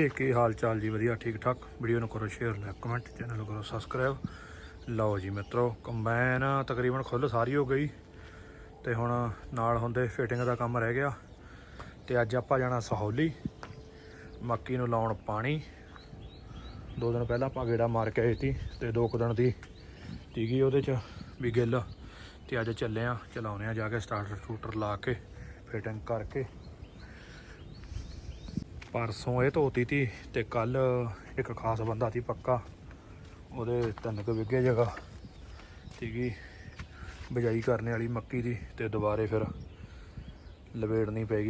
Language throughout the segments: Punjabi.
ਇਹ ਕੀ ਹਾਲ ਚਾਲ ਜੀ? ਵਧੀਆ, ਠੀਕ, ਠਾਕ। ਵੀਡੀਓ ਨੂੰ ਕਰੋ ਸ਼ੇਅਰ ਲਾਈਕ ਕਮੈਂਟ ਚੈਨਲ ਨੂੰ ਕਰੋ ਸਬਸਕ੍ਰਾਈਬ ਲਓ ਜੀ ਮਿੱਤਰੋ ਕੰਬਾਈਨ ਤਕਰੀਬਨ ਖੁੱਲ ਸਾਰੀ ਹੋ ਗਈ। ਤੇ ਹੁਣ ਨਾਲ ਹੁੰਦੇ ਫਿਟਿੰਗ ਦਾ ਕੰਮ ਰਹਿ ਗਿਆ। ਤੇ ਅੱਜ ਆਪਾਂ ਜਾਣਾ ਸਹੌਲੀ, ਮੱਕੀ ਨੂੰ ਲਾਉਣ ਪਾਣੀ। ਦੋ ਦਿਨ ਪਹਿਲਾਂ ਆਪਾਂ ਗੇੜਾ ਮਾਰ ਕੇ ਆਏ ਸੀ ਤੇ ਦੋ ਕੁ ਦਿਨ ਦੀ ਸੀਗੀ ਉਹਦੇ ਚ ਵੀ ਗਿੱਲ। ਤੇ ਅੱਜ ਚੱਲੇ ਆ ਚਲਾਉਨੇ ਆ ਜਾ ਕੇ ਸਟਾਰਟਰ ਸਟੂਟਰ ਲਾ ਕੇ ਫਿਟਿੰਗ ਕਰਕੇ। ਪਰਸੋਂ ਇਹ ਧੋਤੀ ਤੀ ਤੇ ਕੱਲ ਇੱਕ ਖਾਸ ਬੰਦਾ ਸੀ ਪੱਕਾ। ਉਹਦੇ ਤਿੰਨ ਕੁ ਵਿਗੇ ਜਗ੍ਹਾ ਸੀਗੀ, ਬਿਜਾਈ ਕਰਨੇ ਵਾਲੀ ਮੱਕੀ ਦੀ ਤੇ ਦੁਬਾਰੇ ਫਿਰ ਲਵੇੜਨੀ ਪੈ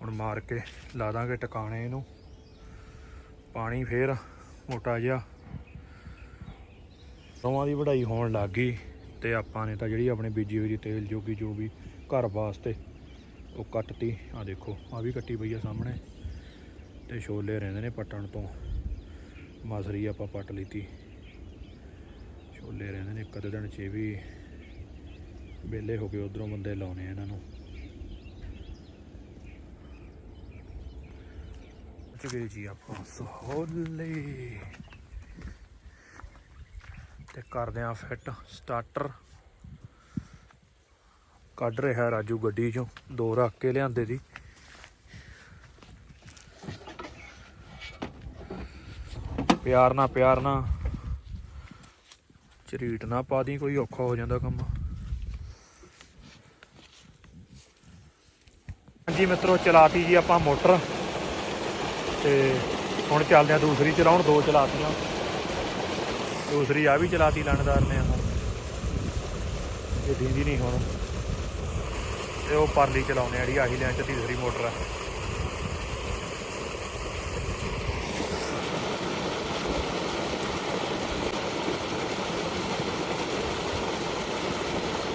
ਹੁਣ ਮਾਰ ਕੇ ਲਾ ਦਾਂਗੇ ਟਿਕਾਣੇ ਇਹਨੂੰ। ਪਾਣੀ ਫੇਰ ਮੋਟਾ ਜਿਹਾ। ਰੋਆਂ ਦੀ ਵਢਾਈ ਹੋਣ ਲੱਗ ਗਈ ਤੇ ਆਪਾਂ ਨੇ ਤਾਂ ਜਿਹੜੀ ਆਪਣੇ ਬੀਜੀ ਹੋਈ ਤੇਲ ਜੋਗੀ ਜੋ ਵੀ ਘਰ ਵਾਸਤੇ ਉਹ ਕੱਟਤੀ ਆ ਦੇਖੋ ਆ ਵੀ ਕੱਟੀ ਪਈ ਆ ਸਾਹਮਣੇ। ਤੇ ਛੋਲੇ ਰਹਿੰਦੇ ਨੇ ਪੱਟਣ ਤੋਂ। ਮਸਰੀ ਆਪਾਂ ਪੱਟ ਲਈਤੀ ਛੋਲੇ ਰਹਿੰਦੇ ਨੇ ਇੱਕ ਅੱਧੇ ਦਿਨ ਚ ਇਹ ਵੀ ਵਿਹਲੇ ਹੋ ਕੇ ਉਧਰੋਂ ਬੰਦੇ ਲਾਉਣੇ ਇਹਨਾਂ ਨੂੰ। ਪਹੁੰਚ ਜੀ ਆਪਾਂ ਸਹੋਲੇ ਤੇ ਕਰਦੇ ਆ ਫਿੱਟ ਸਟਾਰਟਰ। ਕੱਢ ਰਿਹਾ ਰਾਜੂ ਗੱਡੀ ਚੋਂ, ਦੋ ਰੱਖ ਕੇ ਲਿਆਂਦੇ ਸੀ ਪਿਆਰ ਨਾਲ ਪਿਆਰ ਨਾਲ, ਝਰੀਟ ਨਾ ਪਾ ਦੀ ਕੋਈ ਔਖਾ ਹੋ ਜਾਂਦਾ ਕੰਮ। ਹਾਂਜੀ ਮਿੱਤਰੋ, ਚਲਾਤੀ ਜੀ ਆਪਾਂ ਮੋਟਰ, ਤੇ ਹੁਣ ਚੱਲਦੇ ਆ ਦੂਸਰੀ ਚਲਾਉਣ, ਦੋ ਚਲਾਤੀਆਂ। ਦੂਸਰੀ ਆ ਵੀ ਚਲਾਤੀ, ਲਾਣੇਦਾਰ ਨੇ ਆਹ। ਇਹ ਦੀਂਦੀ ਨਹੀਂ ਹੁਣ। ਤੇ ਉਹ ਪਰਲੀ ਚਲਾਉਂਦੇ ਆ ਜਿਹੜੀ ਆਹੀ ਲੈਣ ਚ ਤੀਸਰੀ ਮੋਟਰ ਆ।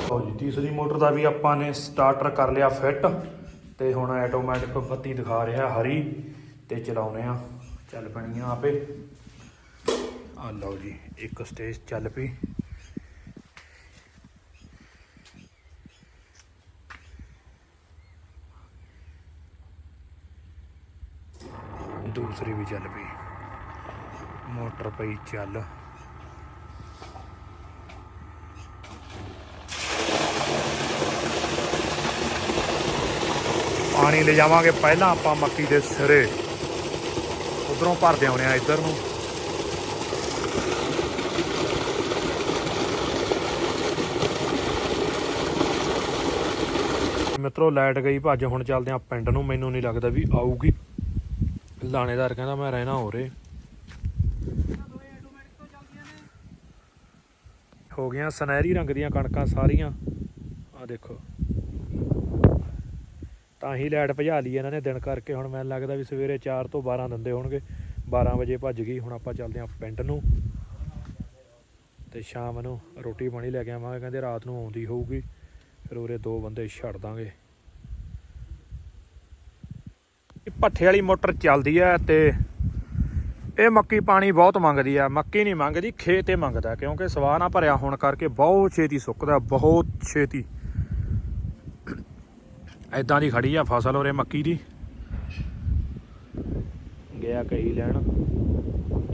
ਲਓ ਜੀ ਤੀਸਰੀ ਮੋਟਰ ਦਾ ਵੀ ਆਪਾਂ ਨੇ ਸਟਾਰਟਰ ਕਰ ਲਿਆ ਫਿੱਟ ਤੇ ਹੁਣ ਆਟੋਮੈਟਿਕ ਬੱਤੀ ਦਿਖਾ ਰਿਹਾ ਹਰੀ ਤੇ ਚਲਾਉਨੇ ਆ। ਚੱਲ ਪੈਣੀਆਂ ਆਪੇ। ਆ ਲਓ ਜੀ, ਇੱਕ ਸਟੇਜ ਚੱਲ ਪਈ। ਦੂਸਰੀ ਵੀ ਚੱਲ ਪਈ। ਮੋਟਰ ਪਈ ਚੱਲ। ਪਾਣੀ ਲੈ ਜਾਵਾਂਗੇ ਪਹਿਲਾਂ ਆਪਾਂ ਮੱਕੀ ਦੇ ਸਿਰੇ। ਉਧਰੋਂ ਭਰਦੇ ਆਉਣੇ ਆ ਇੱਧਰ ਨੂੰ। ਮਿੱਤਰੋ, ਲਾਈਟ ਗਈ ਭੱਜ ਹੁਣ ਚੱਲਦੇ ਆ ਪਿੰਡ ਨੂੰ। ਮੈਨੂੰ ਨਹੀਂ ਲੱਗਦਾ ਵੀ ਆਊਗੀ। ਲਾਣੇਦਾਰ ਕਹਿੰਦਾ ਮੈਂ ਰਹਿਣਾ ਹੋ ਰੇ ਹੋ ਗਈਆਂ ਸੁਨਹਿਰੀ ਰੰਗ ਦੀਆਂ ਕਣਕਾਂ ਸਾਰੀਆਂ। ਆ ਦੇਖੋ। ਤਾਂ ਹੀ ਲਾਈਟ ਭਜਾ ਲਈ ਇਹਨਾਂ ਨੇ ਦਿਨ ਕਰਕੇ। ਹੁਣ ਮੈਨੂੰ ਲੱਗਦਾ ਵੀ ਸਵੇਰੇ 4 ਤੋਂ 12 ਦਿੰਦੇ ਹੋਣਗੇ। 12 ਵਜੇ ਭੱਜ ਗਈ। ਹੁਣ ਆਪਾਂ ਚੱਲਦੇ ਆਂ ਪਿੰਡ ਨੂੰ। ਤੇ ਸ਼ਾਮ ਨੂੰ ਰੋਟੀ ਪਾਣੀ ਲੈ ਕੇ ਆਵਾਂਗੇ। ਕਹਿੰਦੇ ਰਾਤ ਨੂੰ ਆਉਂਦੀ ਹੋਊਗੀ। ਫਿਰ ਉਰੇ ਦੋ ਬੰਦੇ ਛੱਡ ਦਾਂਗੇ। ਭੱਠੇ ਵਾਲੀ ਮੋਟਰ ਚੱਲਦੀ ਆ ਤੇ ਇਹ ਮੱਕੀ ਪਾਣੀ ਬਹੁਤ ਮੰਗਦੀ ਆ। ਮੱਕੀ ਨਹੀਂ ਮੰਗਦੀ, ਖੇਤ ਹੀ ਮੰਗਦਾ, ਕਿਉਂਕਿ ਸਵਾਹ ਨਾ ਭਰਿਆ ਹੋਣ ਕਰਕੇ ਬਹੁਤ ਛੇਤੀ ਸੁੱਕਦਾ, ਬਹੁਤ ਛੇਤੀ। ਐਦਾਂ ਦੀ ਖੜੀ ਆ ਫਸਲ ਉਰੇ ਮੱਕੀ ਦੀ। ਗਿਆ ਕਹੀ ਲੈਣ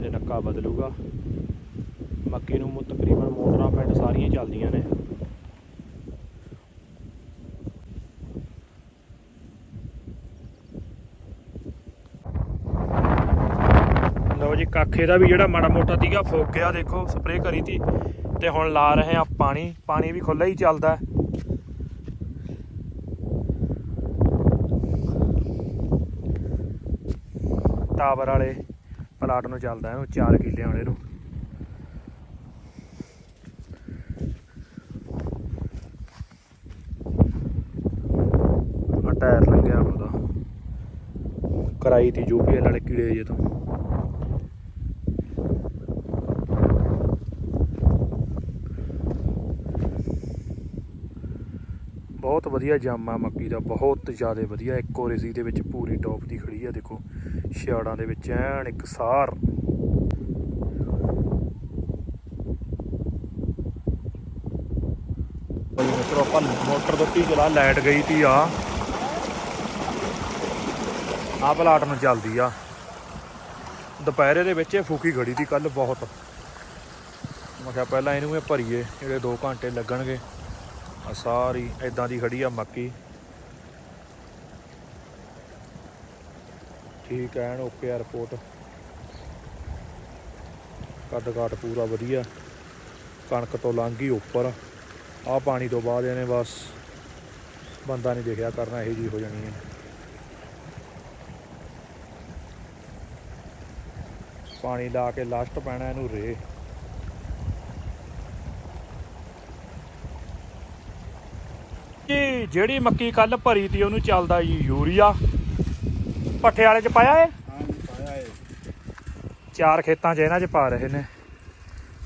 ਤੇ ਨੱਕਾ ਬਦਲੂਗਾ। ਮੱਕੀ ਨੂੰ ਤਕਰੀਬਨ ਮੋਟਰਾਂ ਪਿੰਡ ਸਾਰੀਆਂ ਹੀ ਚੱਲਦੀਆਂ ਨੇ। ਜੀ, ਕਾਖੇ ਦਾ ਵੀ ਜਿਹੜਾ ਮਾੜਾ ਮੋਟਾ ਸੀਗਾ, ਫੋਕ ਗਿਆ, ਦੇਖੋ ਸਪਰੇਅ ਕਰੀ ਤੀ। ਤੇ ਹੁਣ ਲਾ ਰਹੇ ਆ ਪਾਣੀ। ਪਾਣੀ ਵੀ ਖੁੱਲਾ ਹੀ ਚੱਲਦਾ ਟਾਵਰ ਵਾਲੇ ਪਲਾਟ ਨੂੰ ਚੱਲਦਾ ਹੈ, ਉਹ 4 ਕਿੱਲਿਆਂ ਵਾਲੇ ਨੂੰ। ਆ ਟਾਇਰ ਲੰਘਿਆ ਉਹਦਾ। ਕਰਾਈ ਤੀ ਯੂਪੀਐਲ ਵਾਲੇ ਕੀੜੇ ਜੇ ਤੋਂ। ਬਹੁਤ ਵਧੀਆ ਜਾਮਾ ਮੱਕੀ ਦਾ ਬਹੁਤ ਜ਼ਿਆਦਾ ਵਧੀਆ। ਇੱਕੋ ਰੇਸੀ ਦੇ ਵਿੱਚ ਪੂਰੀ ਟੌਪ ਦੀ ਖੜੀ ਆ ਦੇਖੋ। ਛਿਆੜਾਂ ਦੇ ਵਿੱਚ ਐਨ ਇੱਕ ਸਾਰ। ਬਈ ਮਿੱਤਰੋ, ਆਪਾਂ ਮੋਟਰ ਦਿੱਤੀ ਚਲਾ, ਲਾਈਟ ਗਈ ਤੀ ਆ। ਆਹ ਪਲਾਟ ਨੂੰ ਚੱਲਦੀ ਆ। ਦੁਪਹਿਰੇ ਦੇ ਵਿੱਚ ਇਹ ਫੂਕੀ ਖੜੀ ਤੀ ਕੱਲ ਬਹੁਤ। ਮੈਂ ਕਿਹਾ ਪਹਿਲਾਂ ਇਹਨੂੰ ਇਹ ਭਰੀਏ, ਜਿਹੜੇ 2 ਘੰਟੇ ਲੱਗਣਗੇ। ਆ ਸਾਰੀ ਇਦਾਂ ਦੀ ਖੜੀ ਆ ਮੱਕੀ। ਠੀਕ ਐਨ ਓਕੇ ਆ ਰਿਪੋਰਟ ਕੱਦ ਕਾਟ ਪੂਰਾ ਵਧੀਆ। ਕਣਕ ਤੋਂ ਲੰਘ ਗਈ ਉੱਪਰ। ਆਹ ਪਾਣੀ ਤੋਂ ਬਾਅਦ ਇਹਨੇ ਬਸ ਬੰਦਾ ਨਹੀਂ ਦੇਖਿਆ ਕਰਨਾ, ਇਹੋ ਜੀ ਹੋ ਜਾਣੀ ਹੈ ਪਾਣੀ ਲਾ ਕੇ ਲਾਸਟ ਪੈਣਾ ਇਹਨੂੰ ਰੇ। ਜੀ ਜਿਹੜੀ ਮੱਕੀ ਕੱਲ ਭਰੀ ਤੀ, ਉਹਨੂੰ ਚੱਲਦਾ ਜੀ ਯੂਰੀਆ। ਪੱਠੇ ਵਾਲੇ ਚ ਪਾਇਆ ਪਾਇਆ ਏ? ਚਾਰ ਖੇਤਾਂ 'ਚ ਇਹਨਾਂ 'ਚ ਪਾ ਰਹੇ ਨੇ।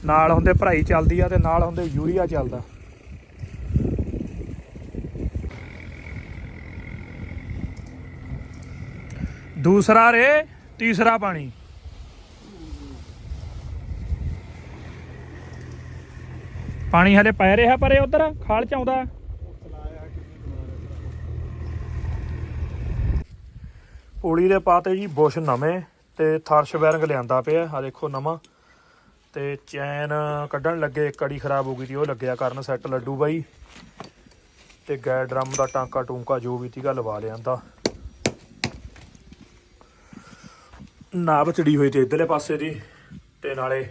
ਨਾਲ ਹੁੰਦੇ ਭਰਾਈ ਚੱਲਦੀ ਆ ਤੇ ਨਾਲ ਹੁੰਦੇ ਯੂਰੀਆ ਚੱਲਦਾ। ਦੂਸਰਾ ਰੇ, ਤੀਸਰਾ ਪਾਣੀ। ਪਾਣੀ ਹਲੇ ਪੈ ਰਿਹਾ ਪਰ ਇਹ ਉਧਰ ਖਾਲ ਚ ਆਉਂਦਾ ਚਲਾਇਆ ਕਿੰਨੀ ਪੁਲੀ ਦੇ ਪਾਤੇ ਜੀ ਬੁਸ਼ ਨਵੇਂ ਤੇ ਥਰਸ਼ ਬੈਰਿੰਗ ਲਿਆਂਦਾ ਪਿਆ ਆ ਦੇਖੋ ਨਵਾਂ। ਤੇ ਚੈਨ ਕੱਢਣ ਲੱਗੇ, ਇੱਕ ਕੜੀ ਖਰਾਬ ਹੋ ਗਈ ਸੀ, ਉਹ ਲੱਗਿਆ ਕਰਨ ਸੈੱਟ ਲੱਡੂ ਬਾਈ। ਤੇ ਗੈਰ ਡਰਮ ਦਾ ਟਾਂਕਾ ਟੂੰਕਾ ਜੋ ਵੀ ਸੀਗਾ ਲਵਾ ਲਿਆਂਦਾ। ਨਾਬ ਚੜੀ ਹੋਈ ਤੇ ਇਧਰਲੇ ਪਾਸੇ ਦੀ, ਤੇ ਨਾਲੇ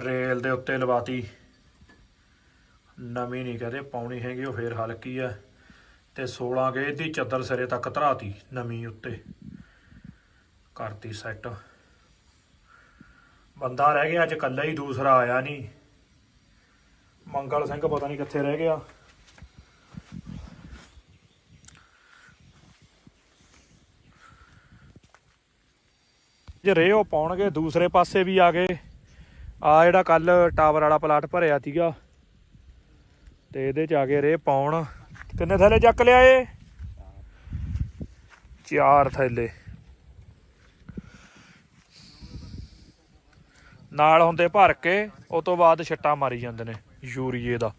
ਰੇਲ ਦੇ ਉੱਤੇ ਲਵਾਤੀ। ਨਵੀਂ ਨਹੀਂ ਕਹਦੇ, ਪਾਉਣੀ ਹੈਗੀ, ਉਹ ਫੇਰ ਹਲਕੀ ਆ। ਤੇ 16 ਗੇਜ ਦੀ ਚੱਦਰ ਸਿਰੇ ਤੱਕ ਧਰਾਤੀ ਨਵੀਂ ਉੱਤੇ। ਕਰਤੀ ਸੈੱਟ ਬੰਦਾ ਰਹਿ ਗਿਆ, ਅੱਜ ਇਕੱਲਾ ਹੀ, ਦੂਸਰਾ ਆਇਆ ਨਹੀਂ। ਮੰਗਲ ਸਿੰਘ ਪਤਾ ਨਹੀਂ ਕਿੱਥੇ ਰਹਿ ਗਿਆ। ਜੇ ਰੇ ਉਹ ਪਾਉਣਗੇ, ਦੂਸਰੇ ਪਾਸੇ ਵੀ ਆ ਗਏ। ਆ ਜਿਹੜਾ ਕੱਲ ਟਾਵਰ ਵਾਲਾ ਪਲਾਟ ਭਰਿਆ ਸੀਗਾ। ਤੇ ਇਹਦੇ ਚ ਆ ਕੇ ਰੇ ਪਾਉਣ। ਕਿੰਨੇ ਥੈਲੇ ਚੱਕ ਲਿਆ ਏ? ਚਾਰ ਥੈਲੇ। ਨਾਲ ਹੁੰਦੇ ਭਰ ਕੇ, ਉਹ ਤੋਂ ਬਾਅਦ ਛੱਟਾ ਮਾਰੀ ਜਾਂਦੇ ਨੇ ਯੂਰੀਏ ਦਾ।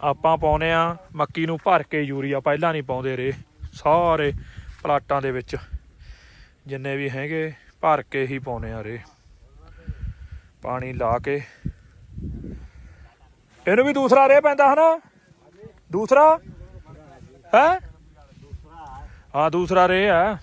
ਆਪਾਂ ਪਾਉਨੇ ਆ ਮੱਕੀ ਨੂੰ ਭਰ ਕੇ ਯੂਰੀਆ, ਪਹਿਲਾਂ ਨਹੀਂ ਪਾਉਂਦੇ ਰੇ। ਸਾਰੇ ਪਲਾਟਾਂ ਦੇ ਵਿੱਚ ਜਿੰਨੇ ਵੀ ਹੈਗੇ, ਭਰ ਕੇ ਹੀ ਪਾਉਨੇ ਆ ਰੇ। ਪਾਣੀ ਲਾ ਕੇ। ਇਹਨੂੰ ਵੀ ਦੂਸਰਾ ਰੇ ਪੈਂਦਾ ਹਨਾ? ਦੂਸਰਾ? ਹੈ? ਹਾਂ ਦੂਸਰਾ ਰੇ ਆ।